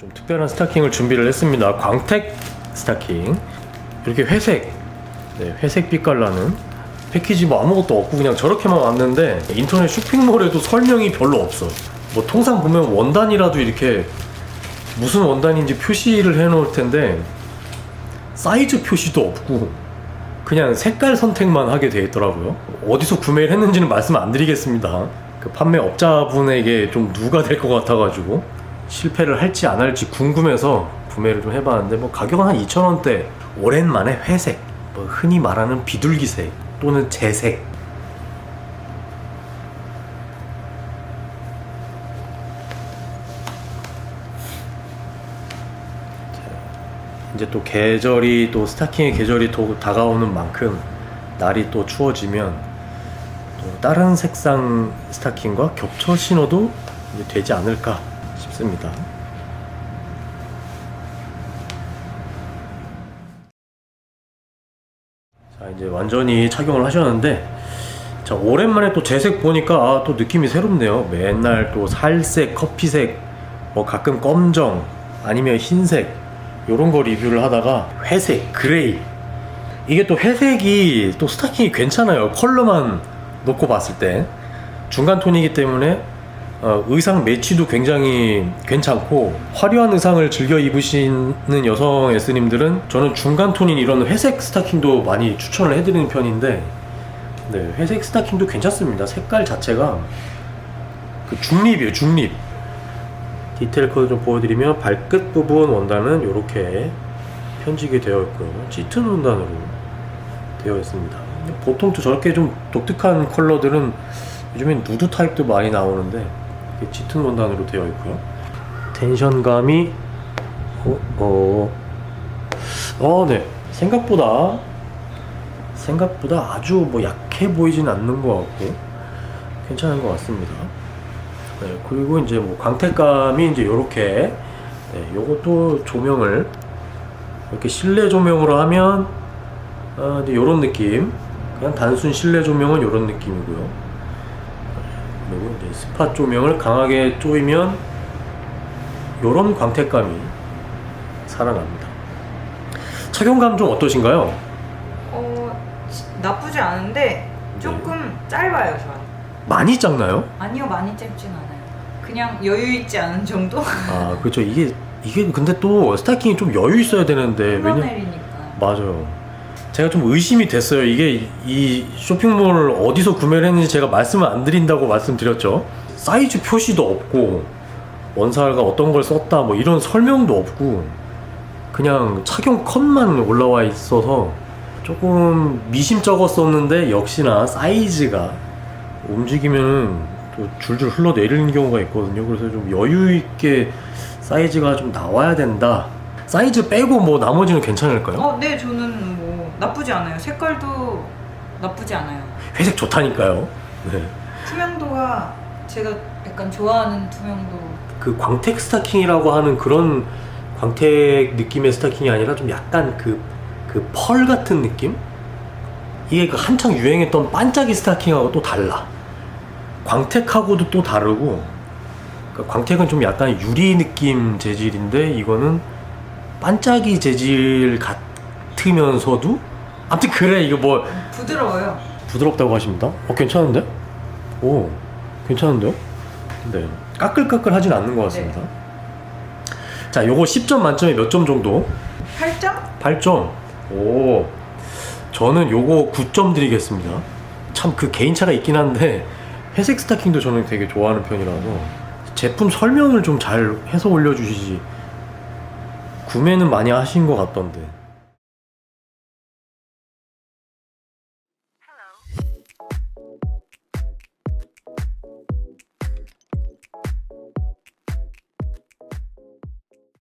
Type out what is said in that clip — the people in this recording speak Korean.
좀 특별한 스타킹을 준비를 했습니다. 광택 스타킹. 이렇게 회색, 네, 회색 빛깔 나는 패키지 뭐 아무것도 없고 그냥 저렇게만 왔는데 인터넷 쇼핑몰에도 설명이 별로 없어. 뭐 통상 보면 원단이라도 이렇게 무슨 원단인지 표시를 해 놓을 텐데 사이즈 표시도 없고 그냥 색깔 선택만 하게 돼 있더라고요. 어디서 구매를 했는지는 말씀 안 드리겠습니다. 그 판매업자분에게 좀 누가 될 것 같아가지고 실패를 할지 안 할지 궁금해서 구매를 좀 해봤는데 뭐 가격은 한 2,000원대. 오랜만에 회색. 뭐 흔히 말하는 비둘기색 또는 재색. 이제 또 계절이 또 스타킹의 계절이 또 다가오는 만큼 날이 또 추워지면 또 다른 색상 스타킹과 겹쳐 신어도 되지 않을까 싶습니다. 자 이제 완전히 착용을 하셨는데 자 오랜만에 또 재색 보니까 아, 또 느낌이 새롭네요. 맨날 또 살색, 커피색, 뭐 가끔 검정 아니면 흰색 요런 거 리뷰를 하다가 회색, 그레이 이게 또 회색이 또 스타킹이 괜찮아요. 컬러만 놓고 봤을 때 중간 톤이기 때문에 어, 의상 매치도 굉장히 괜찮고 화려한 의상을 즐겨 입으시는 여성 S님들은 저는 중간 톤인 이런 회색 스타킹도 많이 추천을 해드리는 편인데 네, 회색 스타킹도 괜찮습니다. 색깔 자체가 그 중립이에요, 중립. 디테일 코드 좀 보여드리면 발끝 부분 원단은 이렇게 편집이 되어 있고요. 짙은 원단으로 되어 있습니다. 보통 또 저렇게 좀 독특한 컬러들은 요즘엔 누드 타입도 많이 나오는데 짙은 원단으로 되어 있고요. 텐션감이 어, 어, 어, 네. 생각보다 생각보다 아주 뭐 약해 보이진 않는 것 같고 괜찮은 것 같습니다. 네, 그리고 이제 뭐 광택감이 이제 요렇게 네, 요것도 조명을 이렇게 실내 조명으로 하면 어, 이제 요런 느낌 그냥 단순 실내 조명은 요런 느낌이고요 그리고 이제 스팟 조명을 강하게 쪼이면 요런 광택감이 살아납니다 착용감 좀 어떠신가요? 어 지- 나쁘지 않은데 조금 짧아요 전. 많이 작나요? 아니요 많이 짧진 않아요. 그냥 여유 있지 않은 정도. 아 그렇죠 이게 이게 근데 또 스타킹이 좀 여유 있어야 되는데 왜냐 흘러내리니까. 맞아요. 제가 좀 의심이 됐어요. 이게 이 쇼핑몰 어디서 구매를 했는지 제가 말씀을 안 드린다고 말씀드렸죠. 사이즈 표시도 없고 원사가 어떤 걸 썼다 뭐 이런 설명도 없고 그냥 착용 컷만 올라와 있어서 조금 미심쩍었었는데 역시나 사이즈가 움직이면 또 줄줄 흘러내리는 경우가 있거든요. 그래서 좀 여유 있게 사이즈가 좀 나와야 된다. 사이즈 빼고 뭐 나머지는 괜찮을까요? 어, 네 저는 뭐 나쁘지 않아요. 색깔도 나쁘지 않아요. 회색 좋다니까요. 네. 투명도가 제가 약간 좋아하는 투명도. 그 광택 스타킹이라고 하는 그런 광택 느낌의 스타킹이 아니라 좀 약간 그, 그 펄 같은 느낌? 이게 그 한창 유행했던 반짝이 스타킹하고 또 달라. 광택하고도 또 다르고, 그러니까 광택은 좀 약간 유리 느낌 재질인데, 이거는 반짝이 재질 같 으면서도, 아무튼 그래, 이거 뭐, 부드러워요. 부드럽다고 하십니다. 어, 괜찮은데? 오, 괜찮은데요? 네. 까끌까끌 하진 않는 것 같습니다. 자, 요거 10점 만점에 몇 점 정도? 8점? 8점. 오. 저는 요거 9점 드리겠습니다. 참 그 개인차가 있긴 한데, 회색 스타킹도 저는 되게 좋아하는 편이라서, 제품 설명을 좀 잘 해서 올려주시지. 구매는 많이 하신 것 같던데. Thank you.